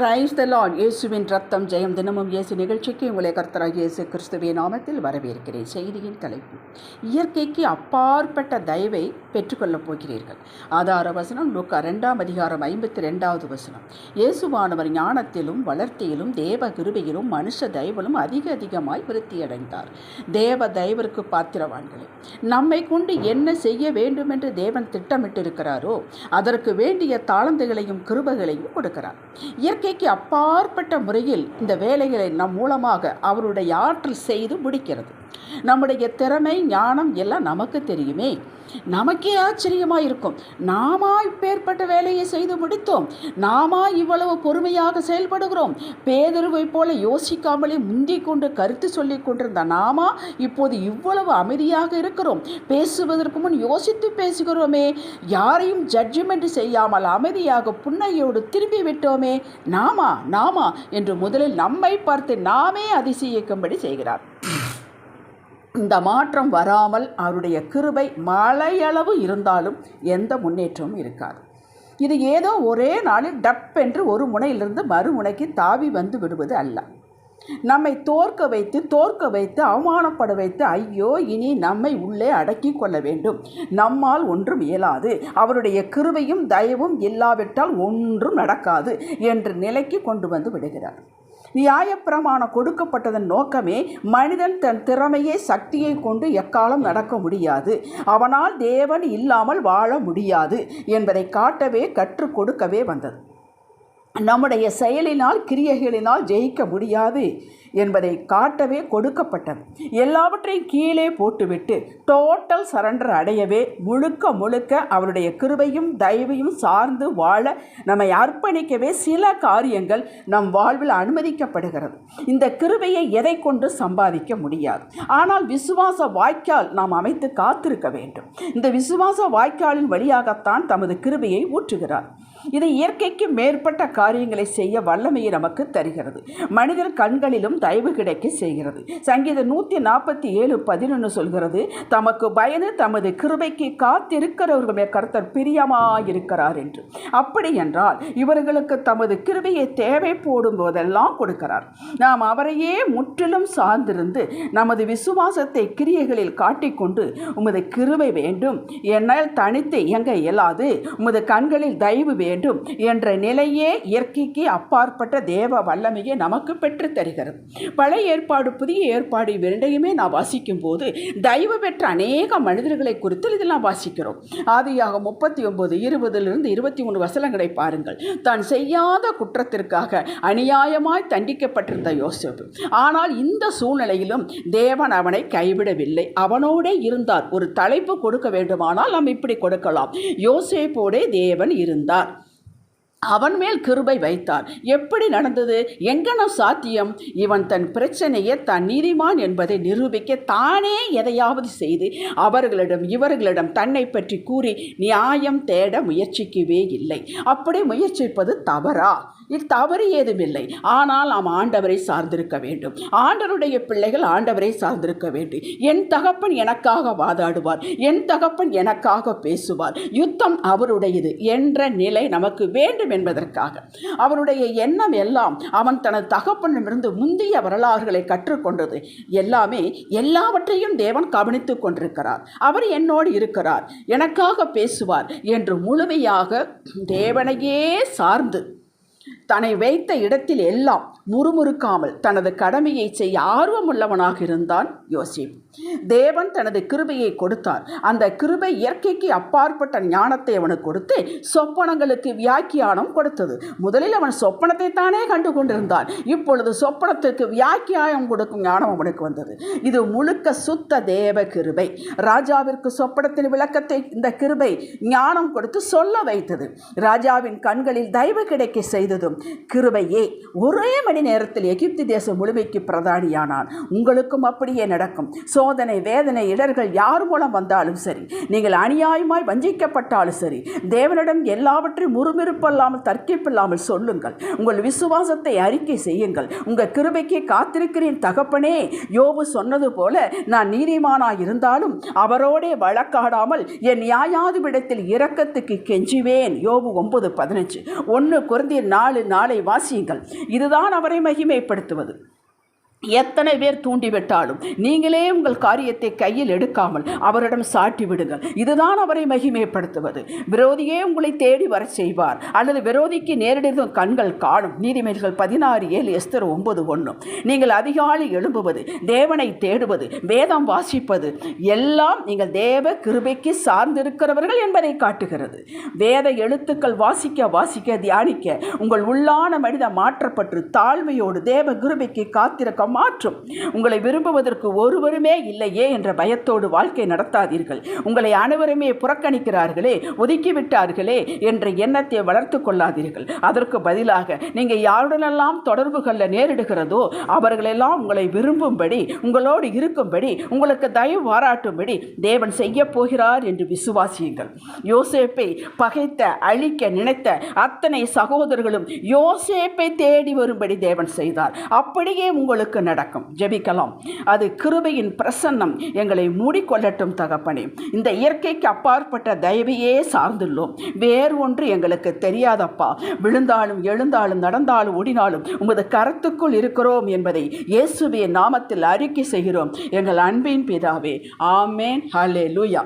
Raise the Lord இயேசுவின் ரத்தம் ஜெயம் தினமும் இயேசு நிகழ்ச்சிக்கு உங்களை கர்த்தராக இயேசு கிறிஸ்துவின் நாமத்தில் வரவேற்கிறேன். செய்தியின் தலைப்பு இயற்கைக்கு அப்பாற்பட்ட தயவை பெற்றுக்கொள்ளப் போகிறீர்கள். ஆதார வசனம் லூக்கா ரெண்டாம் அதிகாரம் ஐம்பத்தி ரெண்டாவது வசனம். இயேசுவானவர் ஞானத்திலும் வளர்த்தியிலும் தேவ கிருபையிலும் மனுஷ தயவிலும் அதிக அதிகமாய் விருத்தியடைந்தார். தேவ தயவிற்கு பாத்திரவான்களே நம்மை கொண்டு என்ன செய்ய வேண்டும் என்று தேவன் திட்டமிட்டிருக்கிறாரோ அதற்கு வேண்டிய தாளந்துகளையும் கிருபைகளையும் கொடுக்கிறார். இயற்கை இயற்கைக்கு அப்பாற்பட்ட முறையில் இந்த வேலைகளை நம் மூலமாக அவருடைய ஆற்றல் செய்து முடிக்கிறது. நம்முடைய திறமை ஞானம் எல்லாம் நமக்கு தெரியுமே. நமக்கே ஆச்சரியமாக இருக்கும். நாமா இப்பேற்பட்ட வேலையை செய்து முடித்தோம். நாமா இவ்வளவு பொறுமையாக செயல்படுகிறோம். பேதருவை போல யோசிக்காமலே முந்திக் கொண்டு கருத்து சொல்லிக் கொண்டிருந்த நாமா இப்போது இவ்வளவு அமைதியாக இருக்கிறோம். பேசுவதற்கு முன் யோசித்து பேசுகிறோமே. யாரையும் ஜட்ஜ்மெண்ட் செய்யாமல் அமைதியாக புன்னையோடு திரும்பி விட்டோமே நாமா நாமா என்று முதலில் நம்மை பார்த்து நாமே அதிசயிக்கும்படி செய்கிறார். இந்த மாற்றம் வராமல் அவருடைய கிருபை மலையளவு இருந்தாலும் எந்த முன்னேற்றமும் இருக்காது. இது ஏதோ ஒரே நாளில் டப் என்று ஒரு முனையிலிருந்து மறுமுனைக்கு தாவி வந்து விடுவது அல்ல. நம்மை தோற்க வைத்து தோற்க வைத்து அவமானப்பட வைத்து ஐயோ இனி நம்மை உள்ளே அடக்கி கொள்ள வேண்டும். நம்மால் ஒன்றும் இயலாது. அவருடைய கிருவையும் தயவும் இல்லாவிட்டால் ஒன்றும் நடக்காது என்ற நிலைக்கு கொண்டு வந்து விடுகிறார். நியாயப்பிரமாணம் கொடுக்கப்பட்டதன் நோக்கமே மனிதன் தன் திறமையை சக்தியை கொண்டு எக்காலம் நடக்க முடியாது. அவனால் தேவன் இல்லாமல் வாழ முடியாது என்பதை காட்டவே கற்றுக் கொடுக்கவே வந்தது. நம்முடைய செயலினால் கிரியைகளினால் ஜெயிக்க முடியாது என்பதை காட்டவே கொடுக்கப்பட்டது. எல்லாவற்றையும் கீழே போட்டுவிட்டு டோட்டல் சரண்டர் அடையவே முழுக்க முழுக்க அவருடைய கிருபையும் தயவையும் சார்ந்து வாழ நம்மை அர்ப்பணிக்கவே சில காரியங்கள் நம் வாழ்வில் அனுமதிக்கப்படுகிறது. இந்த கிருபையை எதை கொண்டு சம்பாதிக்க முடியாது? ஆனால் விசுவாச வாய்க்கால் நாம் அமைத்து காத்திருக்க வேண்டும். இந்த விசுவாச வாய்க்காலின் வழியாகத்தான் தமது கிருபையை ஊற்றுகிறார். இது இயற்கைக்கு மேற்பட்ட காரியங்களை செய்ய வல்லமையை நமக்கு தருகிறது. மனிதர் கண்களிலும் தயவு கிடைக்க செய்கிறது. சங்கீதம் நூற்றி நாற்பத்தி ஏழு பதினொன்று சொல்கிறது தமக்கு பயந்து தமது கிருபைக்கு காத்திருக்கிறவர்களுடைய கருத்தர் பிரியமாயிருக்கிறார் என்று. அப்படி என்றால் இவர்களுக்கு தமது கிருபையை தேவை போடும் போதெல்லாம் கொடுக்கிறார். நாம் அவரையே முற்றிலும் சார்ந்திருந்து நமது விசுவாசத்தை கிரியைகளில் காட்டிக்கொண்டு உமது கிருபை வேண்டும். என்னால் தனித்து இயங்க இயலாது. உமது கண்களில் தயவு வேண்டும் வேண்டும் என்ற நிலையே இயற்கைக்கு அப்பாற்பட்ட தேவ வல்லமையை நமக்கு பெற்று தருகிறது. பழைய ஏற்பாடு புதிய ஏற்பாடு இரண்டையுமே நான் வாசிக்கும் போது தயவு பெற்ற அநேக மனிதர்களை குறித்து இதெல்லாம் வாசிக்கிறோம். ஆதியாக முப்பத்தி ஒன்பது இருபதிலிருந்து இருபத்தி மூணு வசனங்களை பாருங்கள். தான் செய்யாத குற்றத்திற்காக அநியாயமாய் தண்டிக்கப்பட்டிருந்த யோசேப்பு. ஆனால் இந்த சூழ்நிலையிலும் தேவன் அவனை கைவிடவில்லை. அவனோடே இருந்தார். ஒரு தலைப்பு கொடுக்க வேண்டுமானால் நாம் இப்படி கொடுக்கலாம். யோசேப்போடே தேவன் இருந்தார். அவன் மேல் கிருபை வைத்தார் எப்படி நடந்தது? எங்கனம் சாத்தியம்? இவன் தன் பிரச்சனையை தான் நீதிமான் என்பதை நிரூபிக்க தானே எதையாவது செய்து அவர்களிடம் இவர்களிடம் தன்னை பற்றி கூறி நியாயம் தேட முயற்சிக்கவே இல்லை. அப்படி முயற்சிப்பது தவறா? இது தவறு ஏதுமில்லை. ஆனால் நாம் ஆண்டவரை சார்ந்திருக்க வேண்டும். ஆண்டவருடைய பிள்ளைகள் ஆண்டவரை சார்ந்திருக்க வேண்டும். என் தகப்பன் எனக்காக வாதாடுவார். என் தகப்பன் எனக்காக பேசுவார். யுத்தம் அவருடையது என்ற நிலை நமக்கு வேண்டும் என்பதற்காக. அவருடைய எண்ணம் எல்லாம் அவன் தனது தகப்பனிடமிருந்து முந்தைய வரலாறுகளை கற்றுக்கொண்டது எல்லாமே எல்லாவற்றையும் தேவன் கவனித்துக் கொண்டிருக்கிறார். அவர் என்னோடு இருக்கிறார். எனக்காக பேசுவார் என்று முழுமையாக தேவனையே சார்ந்து தன்னை வைத்த இடத்தில் எல்லாம் முறுமுறுக்காமல் தனது கடமையை செய்ய ஆர்வமுள்ளவனாக இருந்தான் யோசிப். தேவன் தனது கிருபையை கொடுத்தார். அந்த கிருபை இயற்கைக்கு அப்பாற்பட்ட ஞானத்தை அவனுக்கு கொடுத்து சொப்பனங்களுக்கு வியாக்கியானம் கொடுத்தது. முதலில் அவன் சொப்பனத்தை தானே கண்டு கொண்டிருந்தான் இப்பொழுது சொப்பனத்திற்கு வியாக்கியானம் கொடுக்கும் ஞானம் அவனுக்கு வந்தது. இது முழுக்க சுத்த தேவ கிருபை. ராஜாவிற்கு சொப்பனத்தின் விளக்கத்தை இந்த கிருபை ஞானம் கொடுத்து சொல்ல வைத்தது. ராஜாவின் கண்களில் தயவு கிடைக்க செய்ததும் கிருபையே. ஒரே மணி நேரத்தில் எகிப்து தேசம் முழுமைக்கு பிரதானியானான். உங்களுக்கும் அப்படியே நடக்கும். சோதனை வேதனை இடர்கள் யார் மூலம் வந்தாலும் சரி நீங்கள் அநியாயமாய் வஞ்சிக்கப்பட்டாலும் சரி தேவனிடம் எல்லாவற்றையும் முறுமிறுப்பல்லாமல் தர்க்கிப்பில்லாமல் சொல்லுங்கள். உங்கள் விசுவாசத்தை அறிக்கை செய்யுங்கள். உங்கள் கிருபைக்கு காத்திருக்கிறேன் தகப்பனே. யோபு சொன்னது போல நான் நீதிமானாக இருந்தாலும் அவரோடே வழக்காடாமல் என் நியாயாதிபிடத்தில் இரக்கத்துக்கு கெஞ்சுவேன். யோபு ஒன்பது பதினஞ்சு. ஒன்று குறைந்தி நாலு நாளை வாசியுங்கள். இதுதான் அவரை மகிமைப்படுத்துவது. எத்தனை பேர் தூண்டிவிட்டாலும் நீங்களே உங்கள் காரியத்தை கையில் எடுக்காமல் அவரிடம் சாட்டி விடுங்கள். இதுதான் அவரை மகிமைப்படுத்துவது. விரோதியே உங்களை தேடி வர செய்வார். அல்லது விரோதிக்கு நேரடியும் கண்கள் காணும். நீதிமன்றங்கள் பதினாறு ஏழு எஸ்தர் ஒன்பது ஒன்று. நீங்கள் அதிகாலை எழும்புவது தேவனை தேடுவது வேதம் வாசிப்பது எல்லாம் நீங்கள் தேவ கிருபைக்கு சார்ந்திருக்கிறவர்கள் என்பதை காட்டுகிறது. வேத எழுத்துக்கள் வாசிக்க வாசிக்க தியானிக்க உங்கள் உள்ளான மனித மாற்றப்பட்டு தாழ்மையோடு தேவ கிருபைக்கு காத்திருக்க மாற்றும். உங்களை விரும்புவதற்கு ஒருவருமே இல்லையே என்ற பயத்தோடு வாழ்க்கை நடத்தாதீர்கள். உங்களை அனைவருமே புறக்கணிக்கிறார்களே ஒதுக்கிவிட்டார்களே என்ற எண்ணத்தை வளர்த்து கொள்ளாதீர்கள். அதற்கு பதிலாக நீங்கள் யாருடனெல்லாம் தொடர்பு கொள்ள நேரிடுகிறதோ அவர்களெல்லாம் உங்களை விரும்பும்படி உங்களோடு இருக்கும்படி உங்களுக்கு தயவு பாராட்டும்படி தேவன் செய்ய போகிறார் என்று விசுவாசியுங்கள். யோசேப்பை பகைத்த அழிக்க நினைத்த அத்தனை சகோதரர்களும் யோசேப்பை தேடி வரும்படி தேவன் செய்தார். அப்படியே உங்களுக்கு நடக்கும். ஜெபிக்கலாம். அது கிருபையின் பிரசன்னம் எங்களை மூடிக்கொள்ளட்டும் தகப்பனே. இந்த இயற்கைக்கு அப்பாற்பட்ட தயவையே சார்ந்துள்ளோம். வேறு ஒன்று எங்களுக்கு தெரியாதப்பா. விழுந்தாலும் எழுந்தாலும் நடந்தாலும் ஓடினாலும் உமது கரத்துக்குள் இருக்கிறோம் என்பதை இயேசுவின் நாமத்தில் அறிக்கை செய்கிறோம். எங்கள் அன்பின் பிதாவே. ஆமேன். ஹலே லூயா